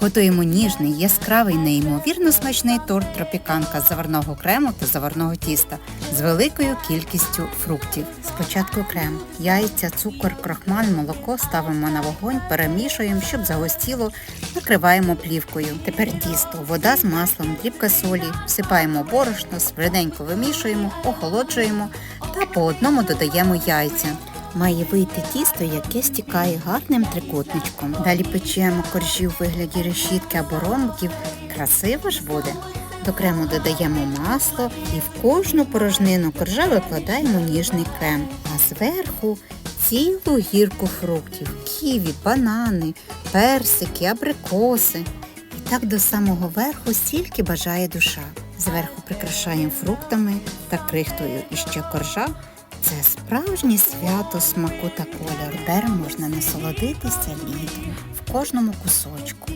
Готуємо ніжний, яскравий, неймовірно смачний торт тропіканка з заварного крему та заварного тіста з великою кількістю фруктів. Спочатку крем, яйця, цукор, крохмаль, молоко ставимо на вогонь, перемішуємо, щоб загостіло, накриваємо плівкою. Тепер тісто, вода з маслом, дрібка солі, всипаємо борошно, швиденько вимішуємо, охолоджуємо та по одному додаємо яйця. Має вийти тісто, яке стікає гарним трикутничком. Далі печемо коржі у вигляді решітки або ромбиків. Красиво ж буде. До крему додаємо масло і в кожну порожнину коржа викладаємо ніжний крем. А зверху цілу гірку фруктів, ківі, банани, персики, абрикоси. І так до самого верху стільки бажає душа. Зверху прикрашаємо фруктами та крихтою і ще коржа. Це справжнє свято смаку та кольору. Дерем можна насолодитися літом в кожному кусочку.